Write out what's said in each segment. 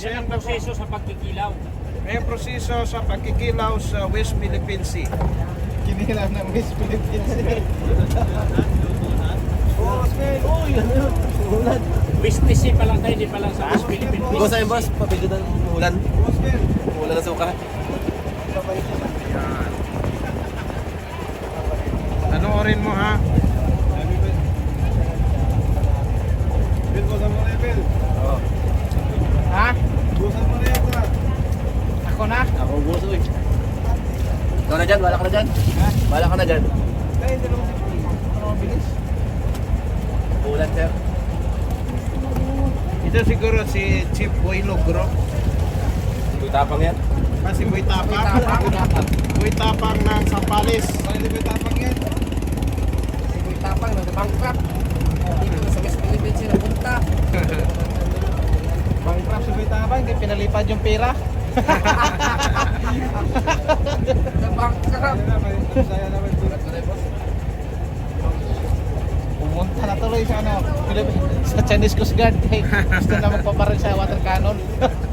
Yan ang proseso sa pagkikilaw. May proseso sa pagkikilaw sa West Philippine Sea. Kinilaw ng West Philippines. West Sea pa lang tayo, di pa lang sa West Philippine Sea. Boss, ayun boss, papigutan ulan. Ulan na suka. Yan. Panoorin mo ha. Oo. Ha? Ako na? Ako boss, uy. Ikaw na dyan, wala ka na dyan. Wala ka na dyan. Ay, dalawang fifty. Ano mabilis? Ulan, sir. Ito siguro si Chief Boy Logro. Uy, tapang yan. Kasi Boy Tapang. Boy Tapang ng Sampales. Ano ba tapang yan? Si Boy Tapang, nag-bankrupt. Dito na sa West Philippines siya napunta. Bankrupt si Boy Pinalipad yung pera. Nag-bankrupt. Pumunta na tuloy sa ano, Philip- sa Chinese Coast Guard. Gusto na magpaparil sa water cannon.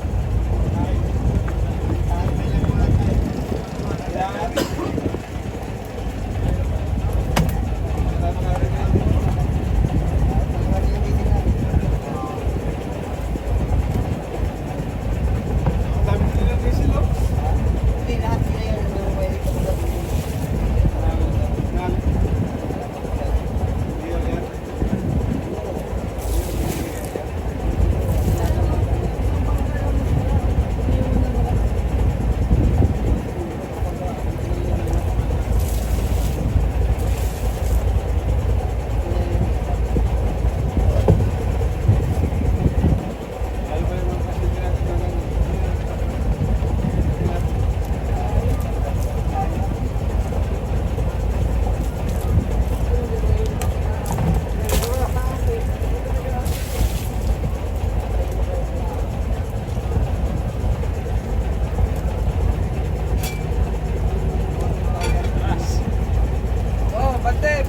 Oh, bante,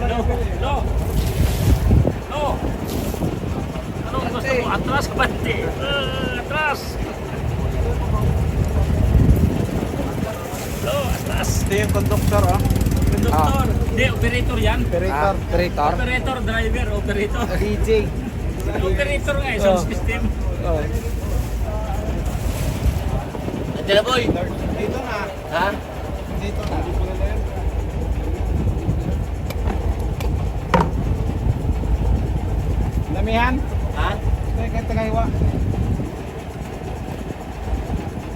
No, no. No. Anong gusto ka bante? Uh, atras. No, atras. Ito yung conductor oh. Conductor. Hindi, operator yan. Operator. Operator. Operator, driver, operator. DJ. operator nga, sound Oh. system. Oh. Na, boy. Dito na. Ha? Dito na. Damihan. Kaya tagaywa.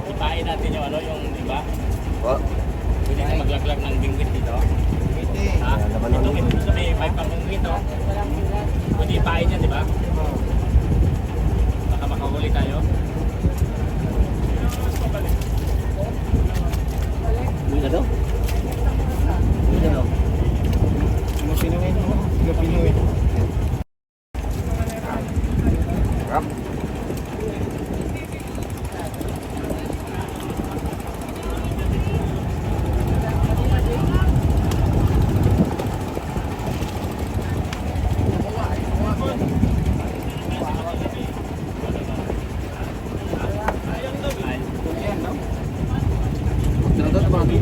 Ipain natin yung ano, yung, di ba? O. Pwede ka maglaglag ng bingwit dito. Pwede. Ha? Ito, ito, may, may pambingwit, oh. Pwede ipain yan, di ba? Baka makahuli tayo. Uy na daw. Uy na daw. Ano pinuhin mo? Ano pinuhin? Rap. Tinatawag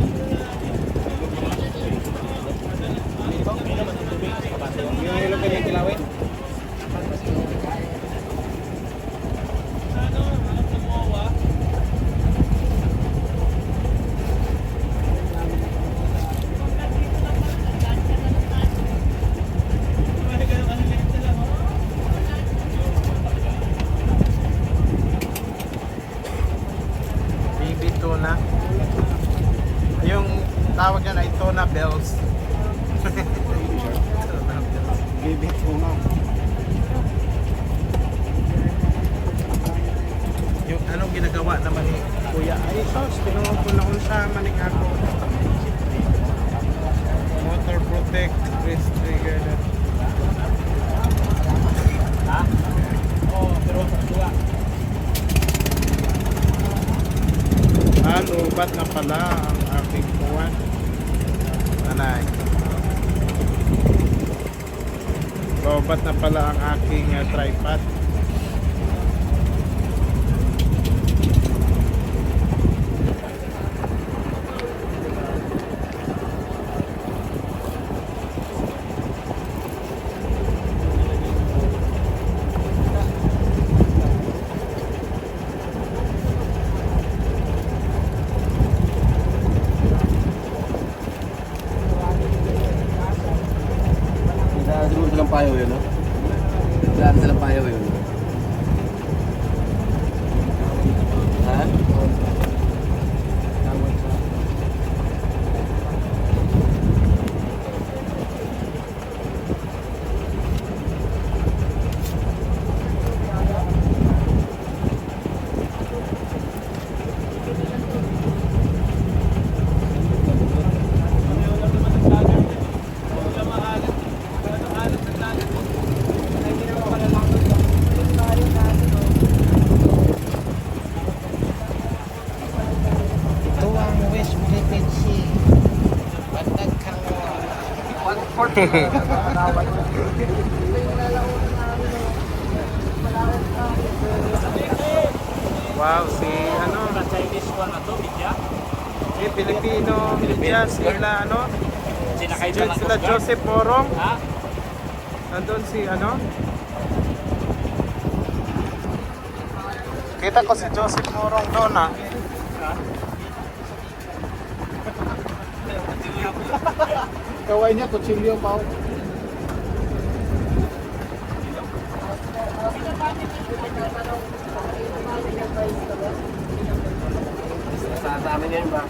na ba natin? Yung ilong ka niya kilawin? Baby tuna. Yung tawag yan ay tuna bells. Baby tuna. Yung anong ginagawa naman ni Kuya? Ay, sos, tinawag ko na kung sa maning ako. Motor protect, wrist trigger na. Ha? Oo, pero sa dua. Ah, lubat na pala ang aking kuwan. Anay. Lobat na pala ang aking uh, tripod. Silang payo yun, no? Wala na silang payo yun. Ha? Wow, si ano, Sa Chinese ko na to, Bidya. si Filipino, Media, sila ano, sila Guard. Joseph Morong, Ha? nandun si ano. Kita ko si Joseph Morong doon ah. Kaway niya, kutsilyo pa. Sa amin yun ba?